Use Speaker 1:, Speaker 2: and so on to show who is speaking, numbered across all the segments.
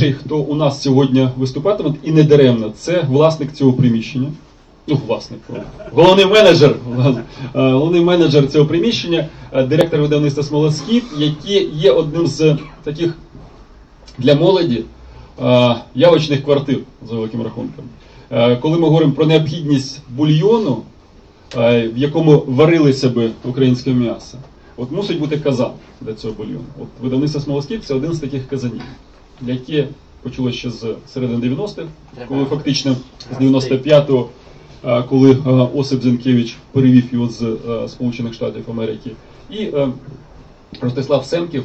Speaker 1: перший, хто у нас сьогодні виступатиме, і не даремно, це власник цього приміщення. Ну, власник, головний менеджер, е, головний менеджер цього приміщення, е, директор видавництва Смолоскіп, який є одним з таких для молоді е, явочних квартир за великим рахунком. Коли ми говоримо про необхідність бульйону, в якому варилися би українське м'ясо, от мусить бути казан для цього бульйону. От видавництво Смолоскіп це один з таких казанів, яке почалося ще з середини 90-х, коли фактично з 95-го, е, коли е, Осип Зенкевич перевів його з е, Сполучених Штатів Америки. І Ростислав Семків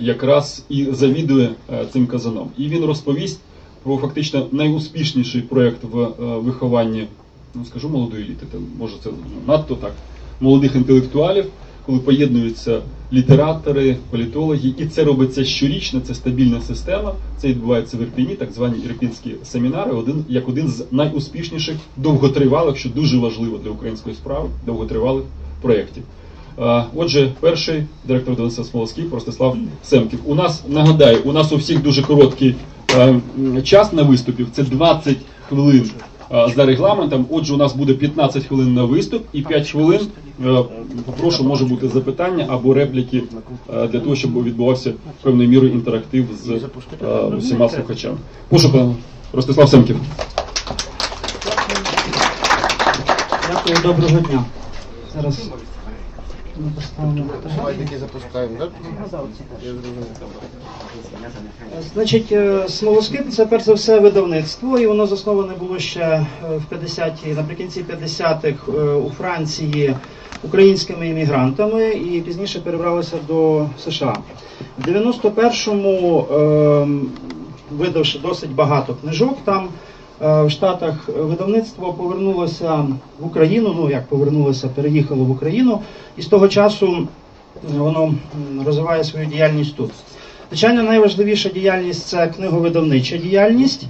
Speaker 1: якраз і завідує цим казаном. І він розповість про фактично найуспішніший проєкт в вихованні, ну скажу молодої еліти, може це надто так, молодих інтелектуалів, коли поєднуються літератори, політологи, і це робиться щорічно, це стабільна система. Це відбувається в Ірпіні, так звані ірпінські семінари, один як один з найуспішніших довготривалих, що дуже важливо для української справи, довготривалих проєктів. Отже, перший директор Дениса Смолосків, Ростислав Семків. У нас нагадаю, у нас у всіх дуже короткий е, час на виступів. Це 20 хвилин за регламентом. Отже, у нас буде 15 хвилин на виступ і 5 хвилин. е, Попрошу, може бути запитання або репліки е, для того, щоб відбувався певною мірою інтерактив з е, усіма слухачами. Прошу, пане Ростислав Семків.
Speaker 2: Дякую, доброго дня. Зараз ми.
Speaker 3: Такі запускаємо, так? Я зрозумів.
Speaker 2: Значить, е, смолоскип це перш за все видавництво, і воно засноване було ще е, в 50-ті, наприкінці 50-х е, у Франції українськими іммігрантами і пізніше перебралося до США. В 91-му, ем, видавши досить багато книжок, там в Штатах видавництво повернулося в Україну. Ну як повернулося, переїхало в Україну, і з того часу воно розвиває свою діяльність тут. Звичайно, найважливіша діяльність це книговидавнича діяльність.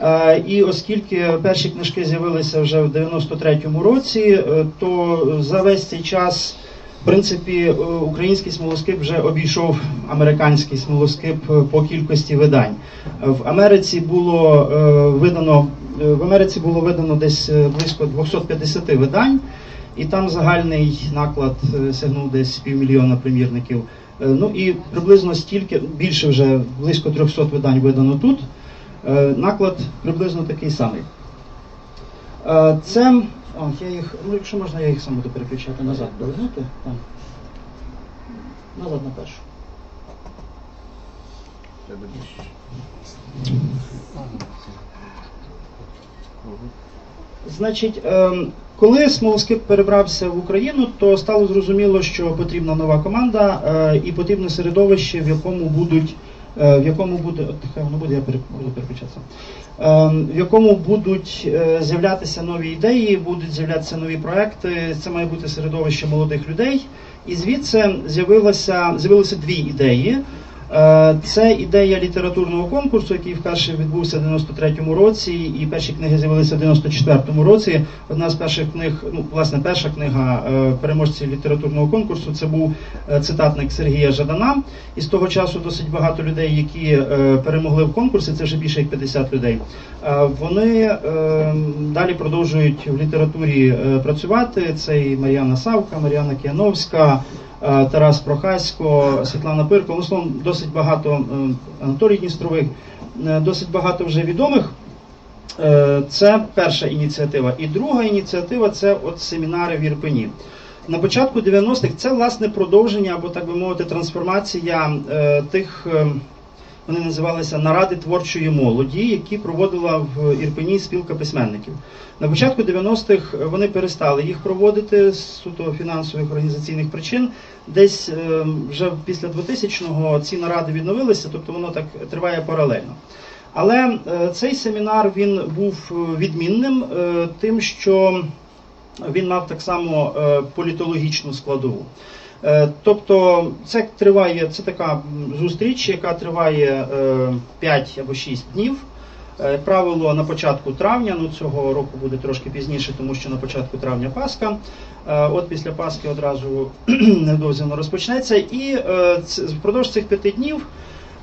Speaker 2: Е, І оскільки перші книжки з'явилися вже в 93-му році, е, то за весь цей час, в принципі, е, український смолоскип вже обійшов американський смолоскип е, по кількості видань. В Америці було е, видано в Америці було видано десь близько 250 видань, і там загальний наклад сягнув десь півмільйона примірників. Ну і приблизно стільки, більше вже близько 300 видань видано тут. Наклад приблизно такий самий. Це. О, я їх, ну якщо можна, я їх сам буду переключати назад. Повернути? Так. Назад на першу.
Speaker 3: Треба більше.
Speaker 2: Значить, ем, коли Смолоскип перебрався в Україну, то стало зрозуміло, що потрібна нова команда е, і потрібне середовище, в якому будуть. Е, В якому буде от нехай воно буде, я буду переключатися. Ем, В якому будуть е, з'являтися нові ідеї, будуть з'являтися нові проекти. Це має бути середовище молодих людей. І звідси з'явилося з'явилися дві ідеї. Е, Це ідея літературного конкурсу, який вперше відбувся в 93-му році, і перші книги з'явилися в 94-му році. Одна з перших книг, ну власне, перша книга е, переможці літературного конкурсу це був е, цитатник Сергія Жадана. І з того часу досить багато людей, які перемогли в конкурсі, це вже більше як 50 людей. Вони далі продовжують в літературі працювати. Це і Мар'яна Савка, Мар'яна Кіановська. Тарас Прохасько, Світлана Пирко, ну, словом, досить багато е, Анатолій Дністрових, е, досить багато вже відомих. Е, Це перша ініціатива. І друга ініціатива це от семінари в Ірпені. На початку 90-х це власне продовження або так би мовити трансформація тих. Вони називалися наради творчої молоді, які проводила в Ірпені спілка письменників. На початку 90-х вони перестали їх проводити з суто фінансових організаційних причин. Десь е, вже після 2000-го ці наради відновилися, тобто воно так триває паралельно. Але е, цей семінар він був е, відмінним тим, що він мав так само політологічну складову. Е, Тобто це триває, це така зустріч, яка триває е, 5 або 6 днів. Е, Правило на початку травня, ну цього року буде трошки пізніше, тому що на початку травня Пасха. Е, От після Пасхи одразу невдовзі розпочнеться. І е, впродовж цих п'яти днів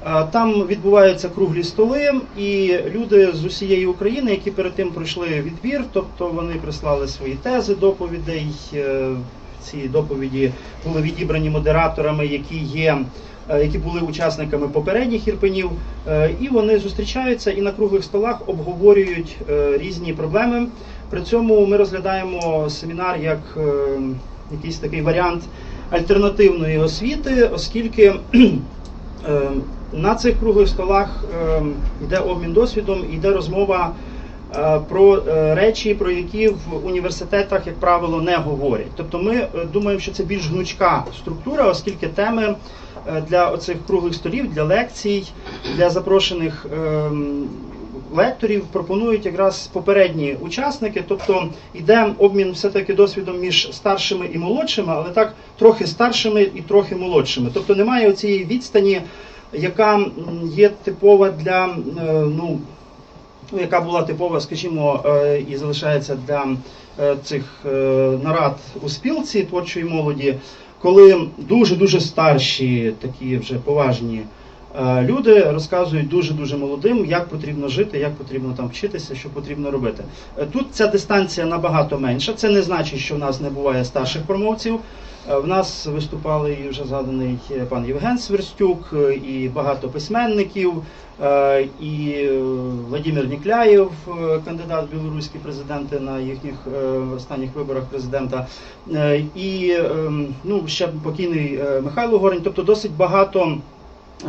Speaker 2: Е, Там відбуваються круглі столи, і люди з усієї України, які перед тим пройшли відбір, тобто вони прислали свої тези доповідей. Ці доповіді були відібрані модераторами, які є. е, Які були учасниками попередніх ірпенів, Е, і вони зустрічаються і на круглих столах обговорюють е, різні проблеми. При цьому ми розглядаємо семінар як якийсь такий варіант альтернативної освіти, оскільки На цих круглих столах йде обмін досвідом, йде розмова про е, речі, про які в університетах, як правило, не говорять. Тобто ми е, думаємо, що це більш гнучка структура, оскільки теми е, для оцих круглих столів, для лекцій, для запрошених ем, лекторів пропонують якраз попередні учасники, тобто йде обмін все-таки досвідом між старшими і молодшими, але так трохи старшими і трохи молодшими. Тобто немає цієї відстані, яка є типова для е, ну. Ну, яка була типова, скажімо, е, і залишається для е, цих е, нарад у спілці творчої молоді, коли дуже-дуже старші, такі вже поважні люди розказують дуже-дуже молодим, як потрібно жити, як потрібно там вчитися, що потрібно робити. Тут ця дистанція набагато менша. Це не значить, що в нас не буває старших промовців. Е, В нас виступали і вже згаданий е, пан Євген Сверстюк, е, і багато письменників, і Владимир Нікляєв, кандидат в білоруські президенти на їхніх останніх виборах президента, і е, ну, ще покійний Михайло Горень. Тобто досить багато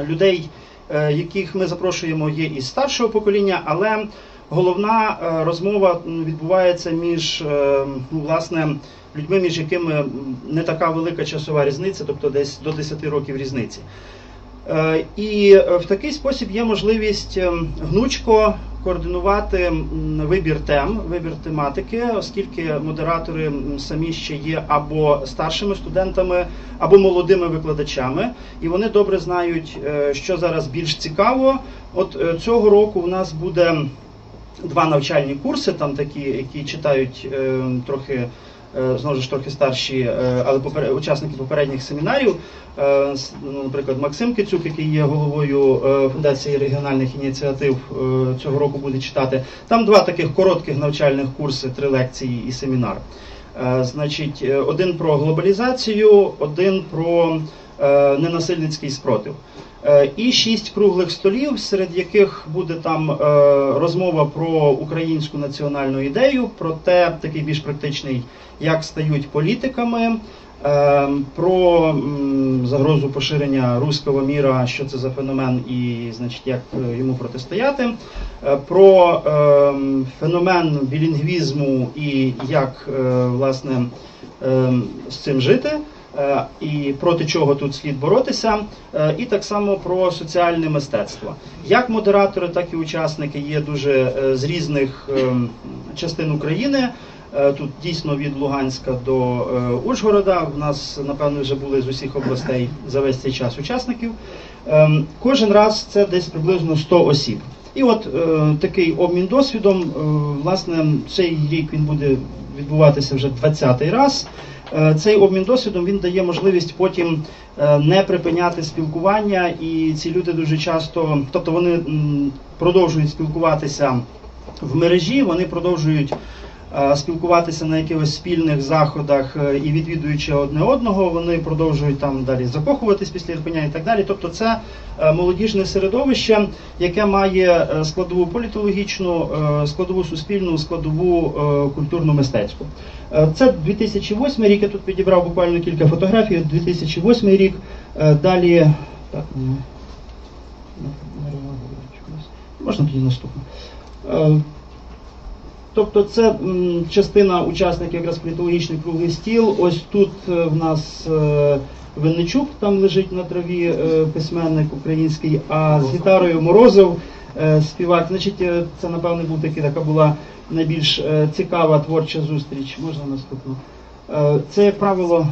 Speaker 2: людей, яких ми запрошуємо, є із старшого покоління, але головна е, розмова відбувається між е, ну, власне людьми, між якими не така велика часова різниця, тобто десь до 10 років різниці. Е, І в такий спосіб є можливість ем, гнучко координувати вибір тем, вибір тематики, оскільки модератори самі ще є або старшими студентами, або молодими викладачами, і вони добре знають, що зараз більш цікаво. От цього року у нас буде два навчальні курси, там такі, які читають е, трохи. е, Знову ж трохи старші, е, але учасники попередніх семінарів, Е, ну, наприклад, Максим Кицюк, який є головою Фундації регіональних ініціатив, цього року буде читати. Там два таких коротких навчальних курси, три лекції і семінар. Значить, один про глобалізацію, один про ненасильницький спротив. Е, І шість круглих столів, серед яких буде там е, розмова про українську національну ідею, про те, такий більш практичний, як стають політиками, е, про загрозу поширення руського міра, що це за феномен, і значить, як йому протистояти, про феномен білінгвізму і як власне з цим жити. Е, І проти чого тут слід боротися, е, і так само про соціальне мистецтво. Як модератори, так і учасники є дуже е, з різних частин України. Тут дійсно від Луганська до Ужгорода. У нас, напевно, вже були з усіх областей за весь цей час учасників. Кожен раз це десь приблизно 100 осіб. І от такий обмін досвідом, власне, цей рік він буде відбуватися вже 20-й раз. Е, Цей обмін досвідом він дає можливість потім е, не припиняти спілкування, і ці люди дуже часто, тобто вони продовжують спілкуватися в мережі, вони продовжують е, спілкуватися на якихось спільних заходах і відвідуючи одне одного, вони продовжують там далі закохуватись після Ірпеня і так далі. Тобто це молодіжне середовище, яке має складову політологічну, складову суспільну, складову культурну мистецьку. Е, Це 2008 рік, я тут підібрав буквально кілька фотографій. 2008 рік. Е, Далі. Так. Не чогось. Можна тоді наступно. Е, Тобто це частина учасників якраз політологічний круглий стіл. Ось тут в нас Винничук там лежить на траві письменник український, а з гітарою Морозов е, співак. Значить, е, це напевне був такий, така була найбільш е, цікава творча зустріч. Можна наступну. Це, як правило,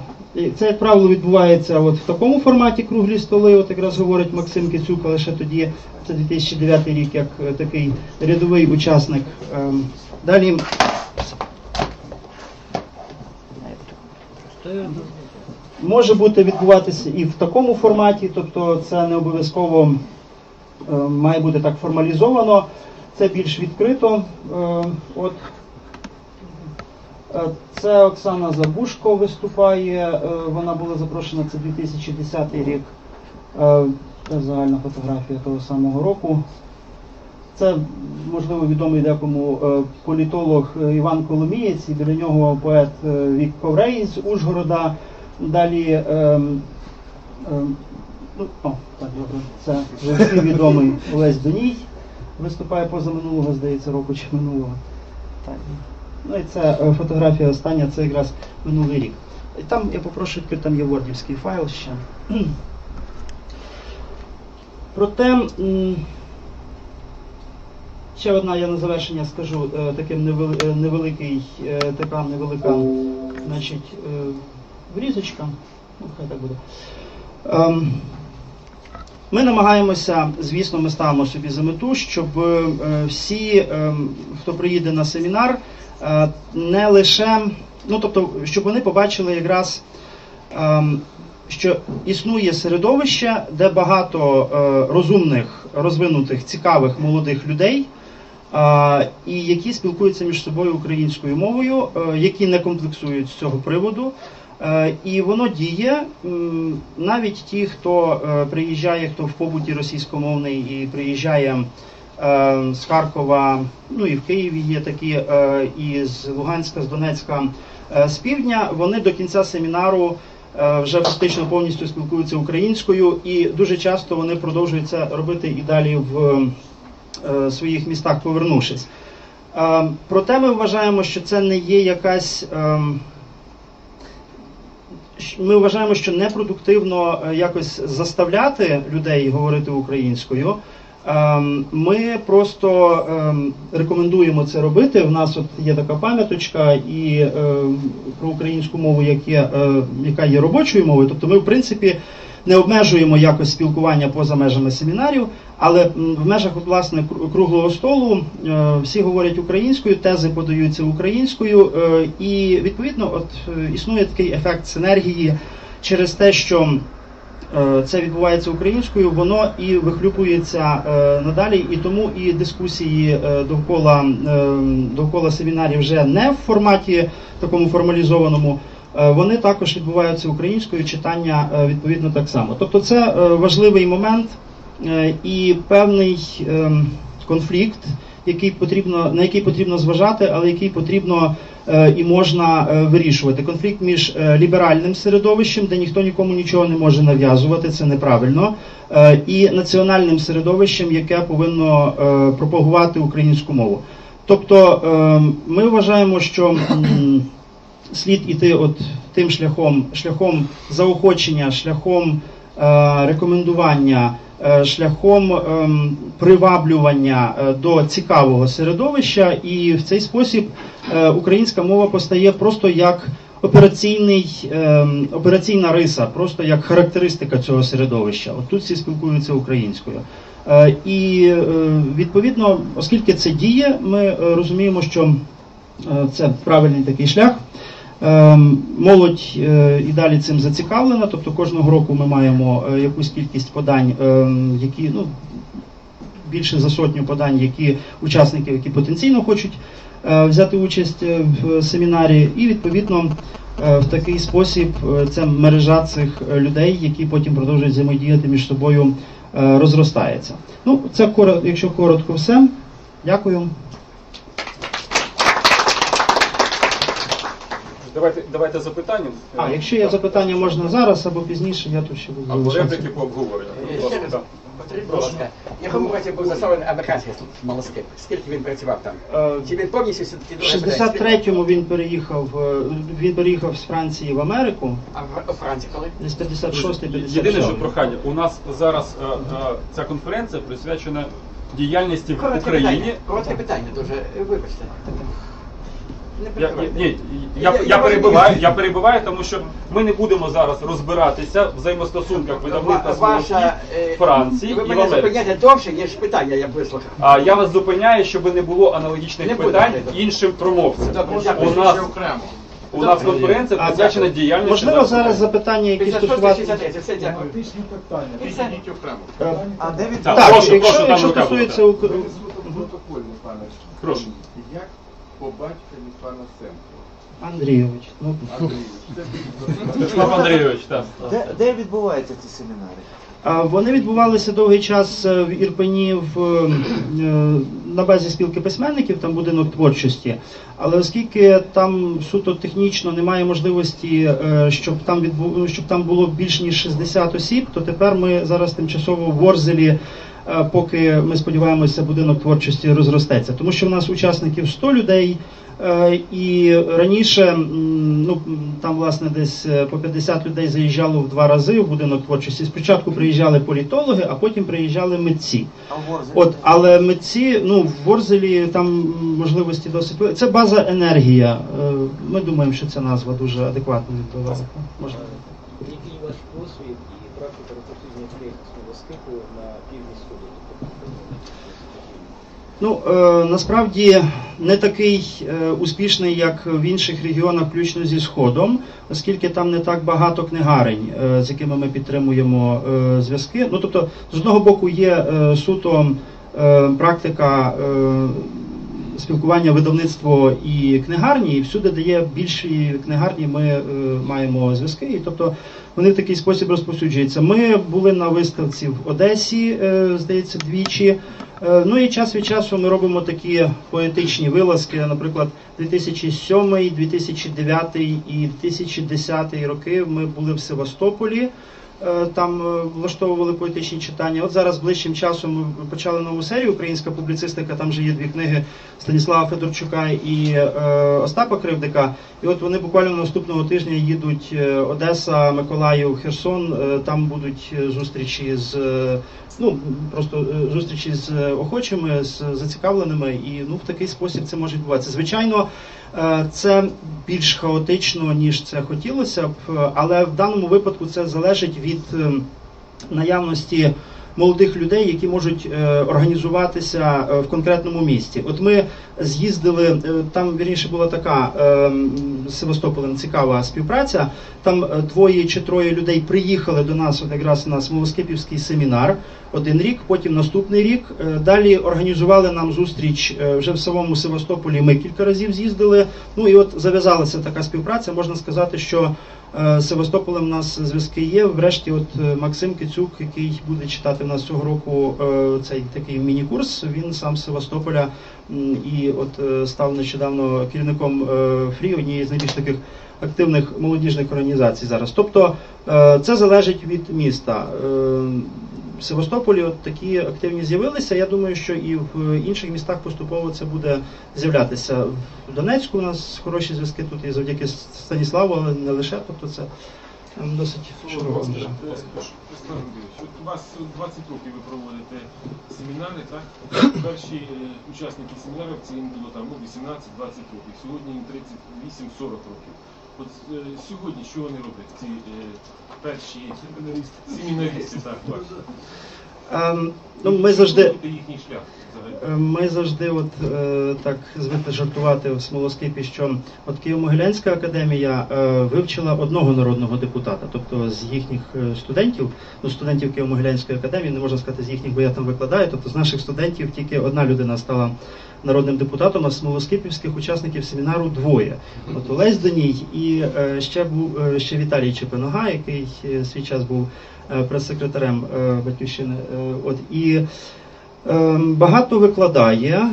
Speaker 2: це, як правило, відбувається от в такому форматі круглі столи, от якраз говорить Максим Кицюк, але тоді, це 2009 рік, як такий рядовий учасник. Далі. Може бути відбуватися і в такому форматі, тобто це не обов'язково має бути так формалізовано. Це більш відкрито. Е, От Е, Це Оксана Забушко виступає. е, Вона була запрошена це 2010 рік. Е, Це загальна фотографія того самого року. Це, можливо, відомий декому е, політолог е, Іван Коломієць, і біля нього поет е, Вік Коврей з Ужгорода. Далі, ем, ем, ну, о, так, добре, це вже всім відомий Олесь Доній. Виступає поза минулого, здається, року чи минулого. Так. Ну і це е, фотографія остання, це якраз минулий рік. І там я попрошу там є вордівський файл ще. Проте, ще одна я на завершення скажу е, таким е, невеликий, така невелика значить, врізочка. Ну, хай так буде. Ми намагаємося, звісно, ми ставимо собі за мету, щоб е, всі, е, хто приїде на семінар, е, не лише, ну тобто, щоб вони побачили якраз, що існує середовище, де багато розумних, розвинутих, цікавих молодих людей. І які спілкуються між собою українською мовою, які не комплексують з цього приводу, І воно діє навіть ті, хто е, приїжджає, хто в побуті російськомовний і приїжджає е, з Харкова, ну і в Києві є такі, е, і з Луганська, з Донецька, е, з півдня, вони до кінця семінару е, вже фактично повністю спілкуються українською, і дуже часто вони продовжують це робити і далі в е, своїх містах, повернувшись. Е, Проте ми вважаємо, що це не є якась. Ми вважаємо, що непродуктивно е, якось заставляти людей говорити українською. Ем, Ми просто ем, рекомендуємо це робити. У нас от є така пам'яточка і ем, про українську мову, е, яка є робочою мовою. Тобто ми, в принципі, не обмежуємо якось спілкування поза межами семінарів, але в межах власне кру- круглого столу е, всі говорять українською, тези подаються українською, е, і відповідно, от е, існує такий ефект синергії через те, що це відбувається українською, воно і вихлюпується надалі, і тому і дискусії довкола, довкола семінарів вже не в форматі такому формалізованому. Е, Вони також відбуваються українською, читання е, відповідно так само. Тобто це е, важливий момент і певний ем, конфлікт, який потрібно, на який потрібно зважати, але який потрібно і можна вирішувати. Конфлікт між ліберальним середовищем, де ніхто нікому нічого не може нав'язувати, це неправильно, і національним середовищем, яке повинно пропагувати українську мову. Тобто ем, ми вважаємо, що слід іти от тим шляхом, шляхом заохочення, шляхом е, рекомендування, е, шляхом ем, приваблювання е, до цікавого середовища, і в цей спосіб е, українська мова постає просто як операційний, ем, операційна риса, просто як характеристика цього середовища. От тут всі спілкуються українською. Е, І е, відповідно, оскільки це діє, ми е, розуміємо, що е, це правильний такий шлях. Ем, Молодь е, і далі цим зацікавлена, тобто кожного року ми маємо е, якусь кількість подань, ем, які ну, більше за сотню подань, які учасників, які потенційно хочуть е, взяти участь в семінарі, і відповідно в такий спосіб ця мережа цих людей, які потім продовжують взаємодіяти між собою, розростається. Ну, це якщо коротко, все. Дякую.
Speaker 1: Давайте, давайте запитання.
Speaker 2: А, якщо є запитання, можна зараз або пізніше, я тут ще буду.
Speaker 1: Або репліки по обговоренню.
Speaker 4: Ще раз, повторіть, будь ласка, в якому році був заснований американський смолоскип? Скільки він працював там?
Speaker 2: Е,
Speaker 4: Чи він повністю все-таки
Speaker 2: В 63-му він переїхав, е, він переїхав з Франції в Америку,
Speaker 4: А в Франції коли?
Speaker 2: десь 56-й,
Speaker 1: Єдине, що прохання, у нас зараз е, е, ця конференція присвячена діяльності в Україні.
Speaker 4: коротке питання дуже, вибачте. Не
Speaker 1: Я, ні, я, я, перебиваю, я перебиваю, тому що ми не будемо зараз розбиратися в взаємостосунках видавництва
Speaker 4: Ва- ваша,
Speaker 1: «Смолоскип»
Speaker 4: е,
Speaker 1: Франції
Speaker 4: Ви
Speaker 1: і
Speaker 4: мене зупиняєте довше, ніж питання я вислухав.
Speaker 1: А я вас зупиняю, щоб не було аналогічних
Speaker 4: Не буде,
Speaker 1: питань іншим промовцям.
Speaker 4: Добре, дякую.
Speaker 1: У нас, У нас конференція
Speaker 2: А,
Speaker 1: присвячена діяльності.
Speaker 2: Можливо, зараз запитання, які
Speaker 4: 56
Speaker 2: стосувалися.
Speaker 4: 63, все дякую.
Speaker 5: Практичні питання.
Speaker 4: І все.
Speaker 3: Підійдіть окремо.
Speaker 5: А де від
Speaker 1: Так,
Speaker 2: Так,
Speaker 1: прошу,
Speaker 2: якщо,
Speaker 1: прошу, там
Speaker 2: якщо
Speaker 1: рука
Speaker 2: стосується
Speaker 1: буде.
Speaker 2: ук-
Speaker 5: протокольний, пане?
Speaker 1: Прошу.
Speaker 5: Як по батькові пана Семко?
Speaker 2: Андрійович, ну
Speaker 5: Андрійович, це
Speaker 1: Андрійович, так.
Speaker 6: Де, де відбуваються ці семінари?
Speaker 2: А, Вони відбувалися довгий час е, в Ірпені в, е, на базі спілки письменників, там будинок творчості. Але оскільки там суто технічно немає можливості, е, щоб там відбу... щоб там було більш ніж 60 осіб, то тепер ми зараз тимчасово в Ворзелі. Е, Поки ми сподіваємося, будинок творчості розростеться, тому що в нас учасників 100 людей, е, і раніше ну там власне десь е, по 50 людей заїжджало в два рази в будинок творчості. Спочатку приїжджали політологи, а потім приїжджали митці.
Speaker 6: А в?
Speaker 2: От, але митці, ну в Ворзелі там можливості досить Це база енергія. Ми думаємо, що ця назва дуже адекватно відповідає. Можливо.
Speaker 7: Який ваш досвід і практика розповсюдження проєкту на півдні сходу?
Speaker 2: Ну е, насправді не такий е, успішний, як в інших регіонах, включно зі сходом, оскільки там не так багато книгарень, е, з якими ми підтримуємо зв'язки. Ну тобто, з одного боку, є суто практика. Спілкування видавництво і книгарні, і всюди, де є більші книгарні, ми маємо зв'язки. І тобто вони в такий спосіб розповсюджуються. Ми були на виставці в Одесі, е, здається, двічі. Е, Ну і час від часу ми робимо такі поетичні вилазки. Наприклад, 2007, 2009 і 2010 роки ми були в Севастополі. Е, Там е, влаштовували поетичні читання. От зараз ближчим часом ми почали нову серію Українська публіцистика. Там вже є дві книги Станіслава Федорчука і е, Остапа Кривдика. І от вони буквально наступного тижня їдуть Одеса, Миколаїв, Херсон. Там будуть зустрічі з ну просто зустрічі з охочими, з зацікавленими, і ну в такий спосіб це може відбуватися. Звичайно, це більш хаотично ніж це хотілося б, е, але в даному випадку це залежить від е, наявності молодих людей, які можуть е, організуватися е, в конкретному місці. От ми з'їздили, е, там вірніше була така е, з Севастополем цікава співпраця. Там е, двоє чи троє людей приїхали до нас от якраз на Смолоскипівський семінар один рік, потім наступний рік. Е, Далі організували нам зустріч е, вже в самому Севастополі. Ми кілька разів з'їздили. Ну і от зав'язалася така співпраця. Можна сказати, що е, з Севастополем у нас зв'язки є. Врешті, от е, Максим Кицюк, який буде читати в нас цього року е, цей такий міні-курс, він сам з Севастополя і от е, став нещодавно керівником е, ФРІ, однієї з найбільш таких активних молодіжних організацій зараз. Тобто е, це залежить від міста. В Севастополі от такі активні з'явилися. Я думаю, що і в інших містах поступово це буде з'являтися. В Донецьку у нас хороші зв'язки тут і завдяки Станіславу, але не лише. Тобто це ем, досить широко.
Speaker 8: У вас 20 років ви проводите семінари, так? Перші учасники семінарів це їм було там ну, 18-20 років. Сьогодні їм 38-40 років. От е, сьогодні що вони роблять, ці е, перші семінаристи, так?
Speaker 2: Ем, ну, ми завжди.
Speaker 8: Це їхній шлях взагалі.
Speaker 2: Е, Ми завжди, от е, так звикли жартувати в Смолоскипі, що от Києво-Могилянська академія е, вивчила одного народного депутата, тобто з їхніх е, студентів, ну студентів Києво-Могилянської академії, не можна сказати з їхніх, бо я там викладаю. Тобто з наших студентів тільки одна людина стала народним депутатом, а смолоскипівських учасників семінару двоє. От Олесь Доній і е, ще був е, ще Віталій Чепинога, який е, свій час був прес-секретарем батьківщини. От і Ем, Багато викладає,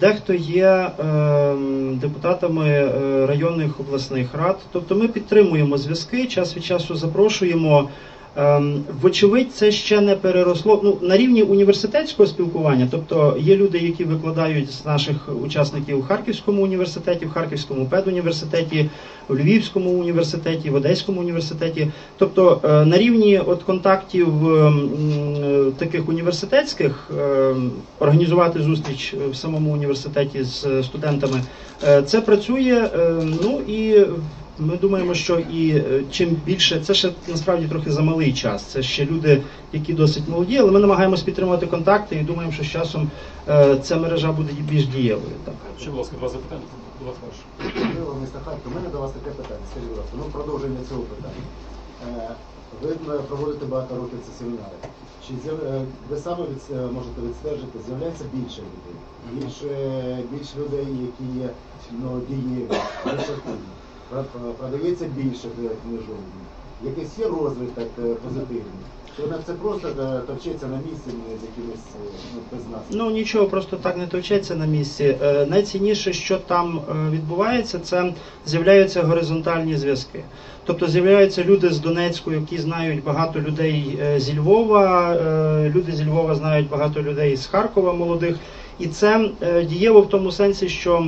Speaker 2: дехто є ем, депутатами районних обласних рад. Тобто ми підтримуємо зв'язки, час від часу запрошуємо. Ем, Вочевидь, це ще не переросло ну, на рівні університетського спілкування. Тобто є люди, які викладають з наших учасників у Харківському університеті, в Харківському педуніверситеті, в Львівському університеті, в Одеському університеті. Тобто е, на рівні от контактів ем, таких університетських ем, організувати зустріч в самому університеті з студентами, е, це працює. Е, Ну і Ми думаємо, що і е, чим більше, це ще насправді трохи замалий час. Це ще люди, які досить молоді, але ми намагаємось підтримувати контакти і думаємо, що з часом е, ця мережа буде більш дієвою. Так.
Speaker 1: Ще, будь ласка, два запитання. Будь ласка, ваше.
Speaker 9: У мене до вас таке питання, скажіть, будь ласка, ну продовження цього питання. Е, Ви е, проводите багато років ці семінари. Чи ви саме від, можете відстежити, з'являється більше людей, більше, більше людей, які є ну, дієві, більш активні. Про- Продається більше книжок. Якийсь є розвиток е, позитивний. Вона це просто е, товчеться на місці ну, з якимось е, ну, без нас?
Speaker 2: Ну нічого, просто так не товчеться на місці. Найцінніше, що там відбувається, це з'являються горизонтальні зв'язки. Тобто з'являються люди з Донецьку, які знають багато людей зі Львова, люди зі Львова знають багато людей з Харкова молодих. І це дієво в тому сенсі, що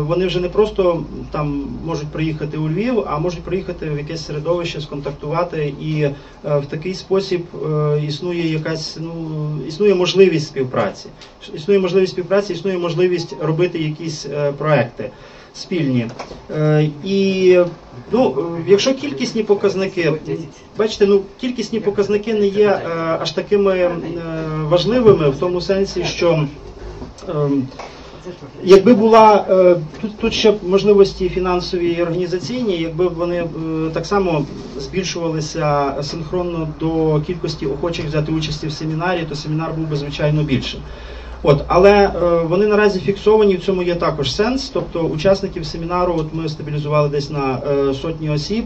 Speaker 2: вони вже не просто там можуть приїхати у Львів, а можуть приїхати в якесь середовище, сконтактувати, і е, в такий спосіб е, існує якась ну існує можливість співпраці. Існує можливість співпраці, існує можливість робити якісь е, проекти спільні. Е, і ну, е, якщо кількісні показники, бачите, ну кількісні показники не є е, аж такими е, важливими в тому сенсі, що. Якби була е, тут, тут ще можливості фінансові і організаційні, якби вони е, так само збільшувалися синхронно до кількості охочих взяти участі в семінарі, то семінар був би звичайно більшим. От, але е, вони наразі фіксовані, в цьому є також сенс. Тобто учасників семінару от ми стабілізували десь на сотні осіб.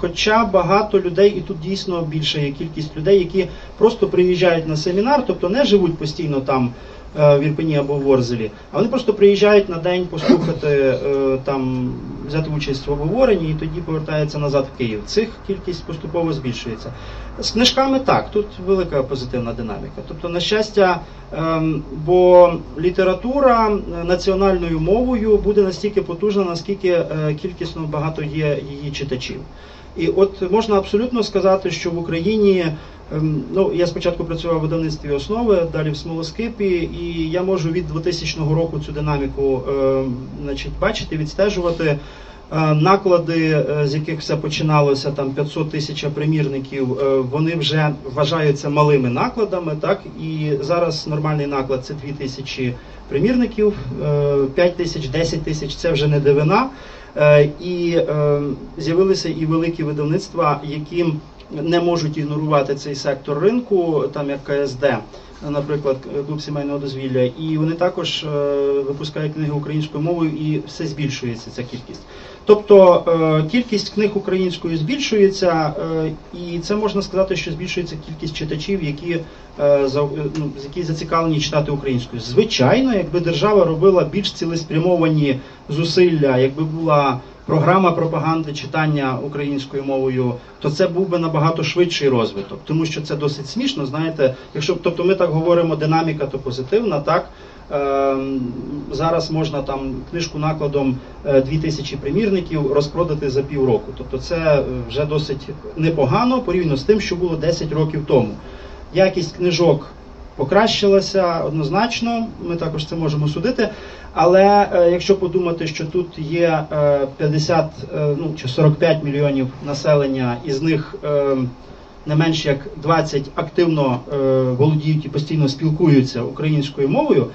Speaker 2: Хоча багато людей, і тут дійсно більша є кількість людей, які просто приїжджають на семінар, тобто не живуть постійно там в Ірпені або в Ворзелі, а вони просто приїжджають на день послухати е, там, взяти участь в обговоренні і тоді повертаються назад в Київ. Цих кількість поступово збільшується. З книжками так, тут велика позитивна динаміка. Тобто, на щастя, ем, бо література е, національною мовою буде настільки потужна, наскільки е, кількісно багато є її читачів. І от можна абсолютно сказати, що в Україні, ну я спочатку працював в видавництві основи, далі в смолоскипі, і я можу від 2000 року цю динаміку ем, значить, бачити, відстежувати. Е, Наклади, е, з яких все починалося, там 500 тисяч примірників, е, вони вже вважаються малими накладами. Так і зараз нормальний наклад це 2 тисячі примірників, 5 тисяч, 10 тисяч це вже не дивина. Е, І е, з'явилися і великі видавництва, які не можуть ігнорувати цей сектор ринку, там як КСД, наприклад, клуб сімейного дозвілля, і вони також е, випускають книги українською мовою, і все збільшується ця кількість. Тобто е, кількість книг українською збільшується, е, і це можна сказати, що збільшується кількість читачів, які, ну, які зацікавлені читати українською. Звичайно, якби держава робила більш цілеспрямовані зусилля, якби була програма пропаганди читання українською мовою, то це був би набагато швидший розвиток, тому що це досить смішно. Знаєте, якщо тобто ми так говоримо, динаміка то позитивна, так. Ем, Зараз можна там книжку накладом е, 2000 примірників розпродати за півроку. Тобто це е, вже досить непогано порівняно з тим, що було 10 років тому. Якість книжок покращилася однозначно, ми також це можемо судити. Але е, якщо подумати, що тут є е, 50 е, ну, чи 45 мільйонів населення, із них е, не менш як 20 активно е, володіють і постійно спілкуються українською мовою,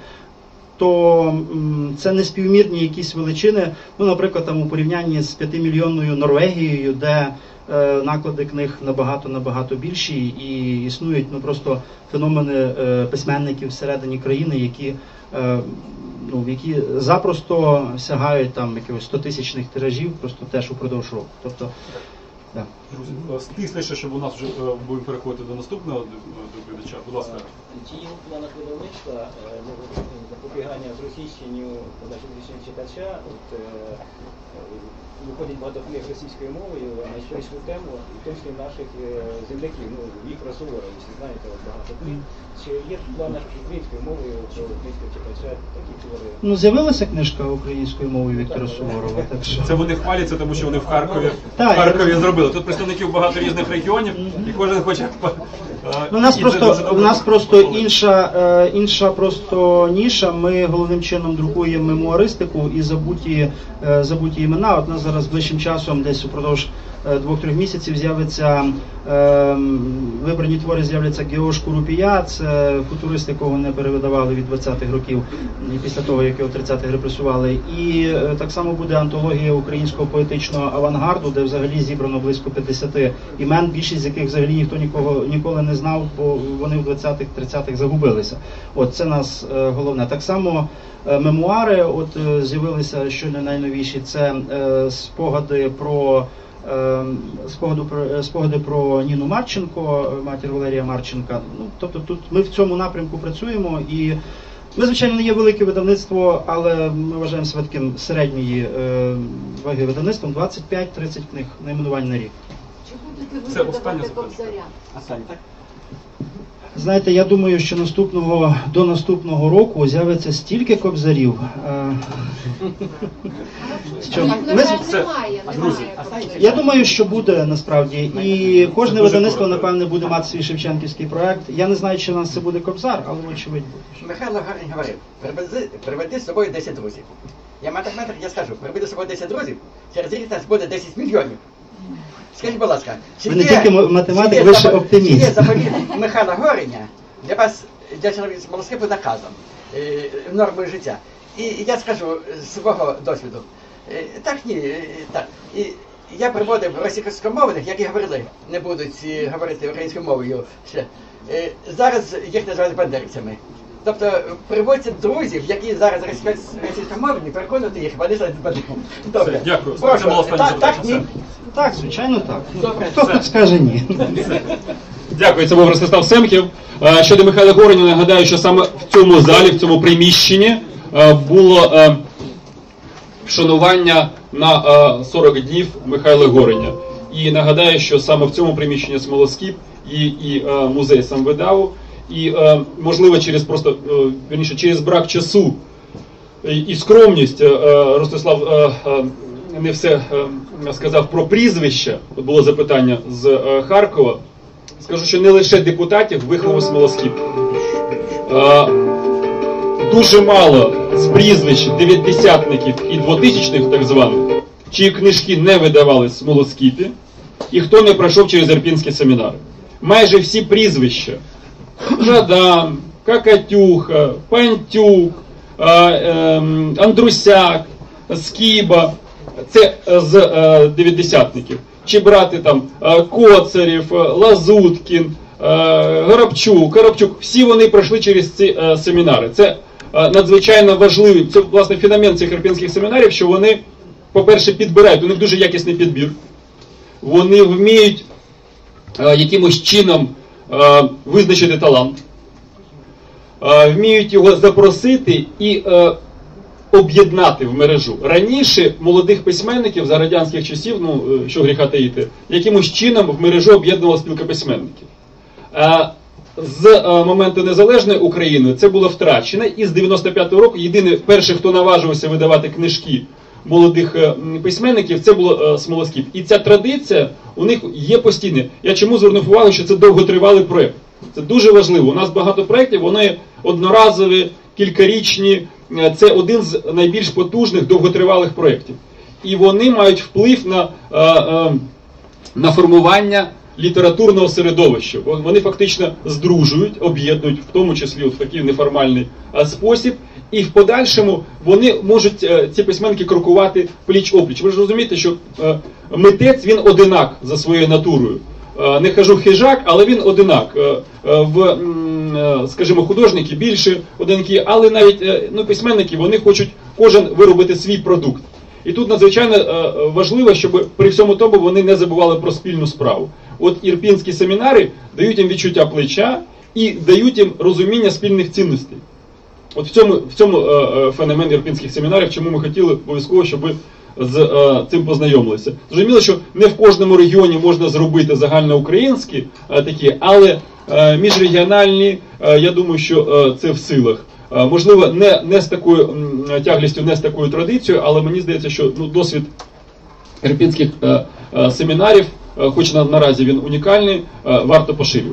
Speaker 2: то це не співмірні якісь величини. Ну, наприклад, там у порівнянні з 5-мільйонною Норвегією, де е, наклади книг набагато набагато більші, і існують ну просто феномени е, письменників всередині країни, які е, ну, які запросто сягають там якихось 100 тисячних тиражів, просто теж упродовж року. Тобто, да.
Speaker 1: Друзі, е, стисліше, щоб у нас вже е, будемо переходити до наступного доповідача. Будь ласка.
Speaker 7: Чи є у планах видавництва е, ну, запобігання зросійщенню рішень читача? От, е, виходить багато книг російською мовою на історичну тему, і в тому числі наших земляків, ну, Віктора Сувора, якщо знаєте, багато книг. Чи є в планах українською мовою про українського читача такі твори?
Speaker 2: Ну, з'явилася книжка українською мовою Віктора Суворова, так що.
Speaker 1: Це вони хваляться, тому що вони в Харкові, в Харкові зробили. Тут представників багато різних регіонів, і кожен хоче
Speaker 2: Ну, у нас
Speaker 1: І
Speaker 2: просто у нас просто інша, е, інша просто ніша. Ми головним чином друкуємо мемуаристику і забуті, е, забуті імена. От нас зараз ближчим часом, десь упродовж е, двох-трьох місяців, з'явиться е, вибрані твори з'являться Геош Курупія. Це футурист, якого не перевидавали від 20-х років, після того як його в 30-х репресували. І е, так само буде антологія українського поетичного авангарду, де взагалі зібрано близько 50 імен, більшість з яких взагалі ніхто нікого ніколи не знав, бо вони в 20-х, 30-х загубилися. От це нас е, головне. Так само е, мемуари, от е, з'явилися щойно найновіші. Це е, спогади про. Е, Спогаду про е, спогади про Ніну Марченко, матір Валерія Марченка. Ну тобто, тут ми в цьому напрямку працюємо і ми, звичайно, не є велике видавництво, але ми вважаємо себе таким середньої е, ваги видавництвом 25-30 книг найменувань на рік.
Speaker 10: Чи будете ви видавати кобзаря?
Speaker 4: Останнє, так?
Speaker 2: Знаєте, я думаю, що наступного до наступного року з'явиться стільки кобзарів. е, що ми. Я думаю, що буде насправді, і кожне
Speaker 1: дуже
Speaker 2: видавництво, напевне, буде мати свій Шевченківський проект. Я не знаю, чи у нас це буде кобзар, але очевидь буде.
Speaker 4: Михайло Гарень говорив, привези, приведи з собою 10 друзів. Я математик, я скажу, приведи з собою 10 друзів, через рік нас буде 10 мільйонів. Скажіть, будь ласка, чи
Speaker 2: Ви не тільки м- математик,
Speaker 4: є
Speaker 2: ви ще оптиміст.
Speaker 4: Чи є заповідник Михайла Гореня для вас, для чоловіка Москви наказом, е, нормою життя? І я скажу з свого досвіду. Е, Так, ні, е, так. І я приводив російськомовних, які говорили, не будуть е, говорити українською мовою ще. Е, Зараз їх називають бандерівцями. Тобто приводяться друзів, які зараз російсько- російськомовні, переконувати їх, вони стають бандерівцями. Добре.
Speaker 1: Дякую.
Speaker 4: Прошу.
Speaker 1: Це було останнє
Speaker 4: Так, так, ні.
Speaker 2: Так, звичайно, так.
Speaker 4: Добре,
Speaker 2: Хто
Speaker 1: все.
Speaker 2: скаже ні?
Speaker 1: Дякую, це був Ростислав Семків. Е, Щодо Михайла Гореня, нагадаю, що саме в цьому залі, в цьому приміщенні е, було е, вшанування на е, 40 днів Михайла Гореня. І нагадаю, що саме в цьому приміщенні Смолоскіп і, і е, музей самвидаву, і е, можливо через просто е, вірніше, через брак часу і, скромність е, Ростислав не все сказав про прізвище. Було запитання з Харкова. Скажу, що не лише депутатів виховав Смолоскіп. Дуже мало з прізвищ дев'ятдесятників і двотисячних так званих, чиї книжки не видавали Смолоскіпі, і хто не пройшов через Ірпінські семінари. Майже всі прізвища Жадан, Какатюха, Пантюк, ем, Андрусяк, Скіба. Це е, з е, дев'ятдесятників. Чи брати там е, Коцарів, Лазуткін, Горобчук, Коробчук, всі вони пройшли через ці семінари. Це надзвичайно важливий. Це власне феномен цих ірпінських семінарів, що вони, по-перше, підбирають, у них дуже якісний підбір. Вони вміють якимось чином визначити талант, е, вміють його запросити і е, об'єднати в мережу. Раніше молодих письменників за радянських часів, ну е, що гріха таїти, якимось чином в мережу об'єднувала спілка письменників. Е, З е, моменту незалежної України це було втрачено, і з 95-го року єдиний перший, хто наважився видавати книжки молодих е, письменників, це було е, Смолоскіп. І ця традиція у них є постійна. Я чому звернув увагу, що це довготривалий проєкт. Це дуже важливо. У нас багато проєктів, вони одноразові, кількарічні. Е, Це один з найбільш потужних довготривалих проєктів. І вони мають вплив на, на формування літературного середовища. Вони фактично здружують, об'єднують, в тому числі в такий неформальний спосіб. І в подальшому вони можуть е, ці письменники крокувати пліч опліч. Ви ж розумієте, що е, митець він одинак за своєю натурою. Е, Не кажу хижак, але він одинак. В, скажімо, художники більше одинакі, але навіть ну, письменники вони хочуть кожен виробити свій продукт. І тут надзвичайно важливо, щоб при всьому тому вони не забували про спільну справу. От ірпінські семінари дають їм відчуття плеча і дають їм розуміння спільних цінностей. От в цьому, в цьому е, е, феномен ірпінських семінарів, чому ми хотіли обов'язково, щоб ви з е, цим познайомилися. Зрозуміло, що не в кожному регіоні можна зробити загальноукраїнські такі, але міжрегіональні, я думаю, що це в силах. Можливо, не, не з такою тяглістю, не з такою традицією, але мені здається, що ну, досвід ірпінських семінарів, хоч на, наразі він унікальний, варто поширювати.